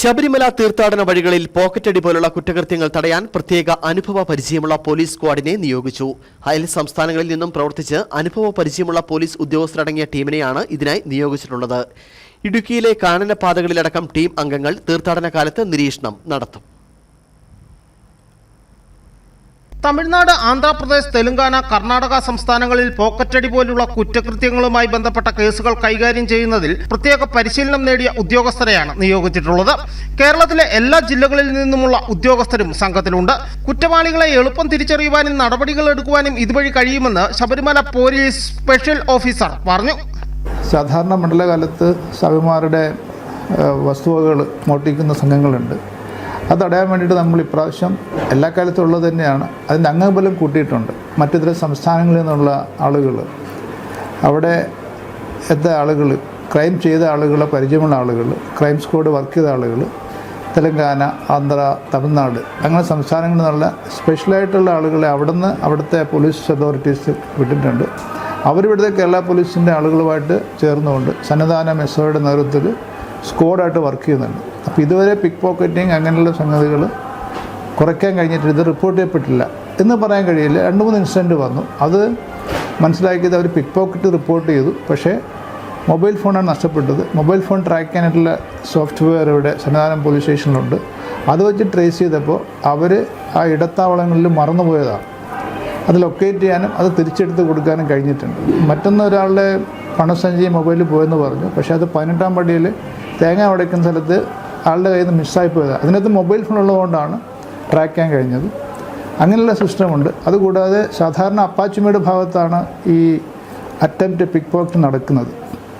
ശബരിമല തീർത്ഥാടന വഴികളിൽ പോക്കറ്റടി പോലുള്ള കുറ്റകൃത്യങ്ങൾ തടയാൻ പ്രത്യേക അനുഭവ പരിചയമുള്ള പോലീസ് സ്ക്വാഡിനെ നിയോഗിച്ചു. അയൽ സംസ്ഥാനങ്ങളിൽ നിന്നും പ്രവർത്തിച്ച് അനുഭവ പരിചയമുള്ള പോലീസ് ഉദ്യോഗസ്ഥരടങ്ങിയ ടീമിനെയാണ് ഇതിനായി നിയോഗിച്ചിട്ടുള്ളത്. ഇടുക്കിയിലെ കാനനപാതകളിലടക്കം ടീം അംഗങ്ങൾ തീർത്ഥാടന കാലത്ത് നിരീക്ഷണം നടത്തും. തമിഴ്നാട് ആന്ധ്രാപ്രദേശ് തെലങ്കാന കർണാടക സംസ്ഥാനങ്ങളിൽ പോക്കറ്റടി പോലുള്ള കുറ്റകൃത്യങ്ങളുമായി ബന്ധപ്പെട്ട കേസുകൾ കൈകാര്യം ചെയ്യുന്നതിൽ പ്രത്യേക പരിശീലനം നേടിയ ഉദ്യോഗസ്ഥരെയാണ് നിയോഗിച്ചിട്ടുള്ളത്. കേരളത്തിലെ എല്ലാ ജില്ലകളിൽ നിന്നുമുള്ള ഉദ്യോഗസ്ഥരും സംഘത്തിലുണ്ട്. കുറ്റവാളികളെ എളുപ്പം തിരിച്ചറിയുവാനും നടപടികൾ എടുക്കുവാനും ഇതുവഴി കഴിയുമെന്ന് ശബരിമല പോലീസ് സ്പെഷ്യൽ ഓഫീസർ പറഞ്ഞു. സാധാരണ മണ്ഡലകാലത്ത് സഭമാരുടെ വസ്തുവകൾ മോട്ടിക്കുന്ന സംഘങ്ങളുണ്ട്. അത് തടയാൻ വേണ്ടിയിട്ട് നമ്മൾ ഇപ്രാവശ്യം എല്ലാ കാലത്തും ഉള്ളത് തന്നെയാണ്. അതിന്റെ അംഗബലം കൂട്ടിയിട്ടുണ്ട്. മറ്റിതര സംസ്ഥാനങ്ങളിൽ നിന്നുള്ള ആളുകൾ അവിടെ എത്ത ആളുകൾ ക്രൈം ചെയ്ത ആളുകൾ പരിചയമുള്ള ആളുകൾ ക്രൈം സ്ക്വാഡ് വർക്ക് ചെയ്ത ആളുകൾ തെലങ്കാന ആന്ധ്ര തമിഴ്നാട് അങ്ങനെ സംസ്ഥാനങ്ങളിൽ നിന്നുള്ള സ്പെഷ്യലായിട്ടുള്ള ആളുകളെ അവിടുന്ന് അവിടുത്തെ പോലീസ് അതോറിറ്റീസ് വിട്ടിട്ടുണ്ട്. അവരിവിടുത്തെ കേരള പോലീസിന്റെ ആളുകളുമായിട്ട് ചേർന്നുകൊണ്ട് സന്നിധാന മെസ്സോയുടെ നേതൃത്വത്തിൽ സ്ക്വാഡായിട്ട് വർക്ക് ചെയ്യുന്നുണ്ട്. അപ്പോൾ ഇതുവരെ പിക്ക് പോക്കറ്റിങ് അങ്ങനെയുള്ള സംഗതികൾ കുറയ്ക്കാൻ കഴിഞ്ഞിട്ട് ഇത് റിപ്പോർട്ട് ചെയ്യപ്പെട്ടില്ല. എന്ന് പറയാൻ കഴിയില്ല. രണ്ട് മൂന്ന് ഇൻസിഡന്റ് വന്നു. അത് മനസ്സിലാക്കിയത് അവർ പിക്ക് പോക്കറ്റ് റിപ്പോർട്ട് ചെയ്തു. പക്ഷേ മൊബൈൽ ഫോണാണ് നഷ്ടപ്പെട്ടത്. മൊബൈൽ ഫോൺ ട്രാക്ക് ചെയ്യാനായിട്ടുള്ള സോഫ്റ്റ്വെയർ ഇവിടെ സന്നിധാനം പോലീസ് സ്റ്റേഷനിലുണ്ട് അത് വെച്ച് ട്രേസ് ചെയ്തപ്പോൾ അവർ ആ ഇടത്താവളങ്ങളിൽ മറന്നുപോയതാണ് അത് ലൊക്കേറ്റ് ചെയ്യാനും അത് തിരിച്ചെടുത്ത് കൊടുക്കാനും കഴിഞ്ഞിട്ടുണ്ട്. മറ്റൊന്ന് ഒരാളുടെ പണസഞ്ചി മൊബൈലിൽ പോയെന്ന് പറഞ്ഞു. പക്ഷേ അത് പതിനെട്ടാം പടിയിൽ തേങ്ങ ഉടയ്ക്കുന്ന സ്ഥലത്ത് ആളുടെ കയ്യിൽ നിന്ന് മിസ്സായി പോയത്. അതിനകത്ത് മൊബൈൽ ഫോൺ ഉള്ളതുകൊണ്ടാണ് ട്രാക്ക് ചെയ്യാൻ കഴിഞ്ഞത്. അങ്ങനെയുള്ള സിസ്റ്റമുണ്ട് അതുകൂടാതെ സാധാരണ അപ്പാച്ചുമേട് ഭാഗത്താണ് ഈ അറ്റംപ്റ്റ് പിക്ക് പോക്കറ്റ് നടക്കുന്നത്.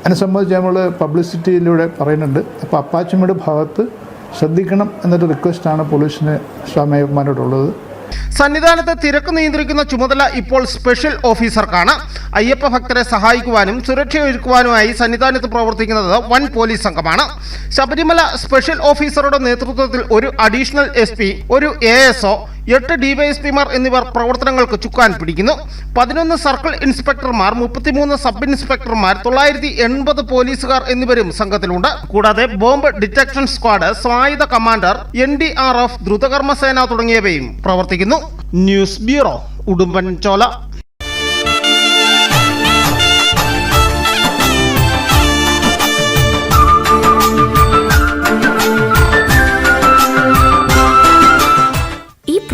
അതിനെ സംബന്ധിച്ച് നമ്മൾ പബ്ലിസിറ്റിയിലൂടെ പറയുന്നുണ്ട്. അപ്പോൾ അപ്പാച്ചുമേട് ഭാഗത്ത് ശ്രദ്ധിക്കണം എന്നൊരു റിക്വസ്റ്റാണ് പോലീസിന് സ്വാമിമാരോടുള്ളത് സന്നിധാനത്ത് തിരക്ക് നിയന്ത്രിക്കുന്ന ചുമതല ഇപ്പോൾ സ്പെഷ്യൽ ഓഫീസർക്കാണ്. അയ്യപ്പ ഭക്തരെ സഹായിക്കുവാനും സുരക്ഷയൊരുക്കുവാനുമായി സന്നിധാനത്ത് പ്രവർത്തിക്കുന്നത് വൻ പോലീസ് സംഘമാണ്. ശബരിമല സ്പെഷ്യൽ ഓഫീസറുടെ നേതൃത്വത്തിൽ ഒരു അഡീഷണൽ എസ് ഒരു എ എട്ട് ഡിവൈഎസ്പിമാർ എന്നിവർ പ്രവർത്തനങ്ങൾക്ക് ചുക്കാൻ പിടിക്കുന്നു. പതിനൊന്ന് സർക്കിൾ ഇൻസ്പെക്ടർമാർ മുപ്പത്തിമൂന്ന് സബ് ഇൻസ്പെക്ടർമാർ തൊള്ളായിരത്തി എൺപത് പോലീസുകാർ എന്നിവരും സംഘത്തിലുണ്ട്. കൂടാതെ bomb detection squad സ്വായുധ commander N D R F ദ്രുതകർമ്മസേന തുടങ്ങിയവയും പ്രവർത്തിക്കുന്നു. News bureau Udumbanchola.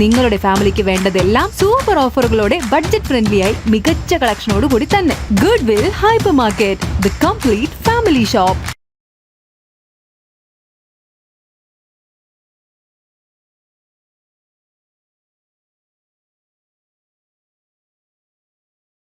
നിങ്ങളുടെ ഫാമിലിക്ക് വേണ്ടതെല്ലാം സൂപ്പർ ഓഫറുകളോടെ ബഡ്ജറ്റ് ഫ്രണ്ട്ലി ആയി മികച്ച കളക്ഷനോടുകൂടി തന്നെ. Goodwill hyper market the complete family shop.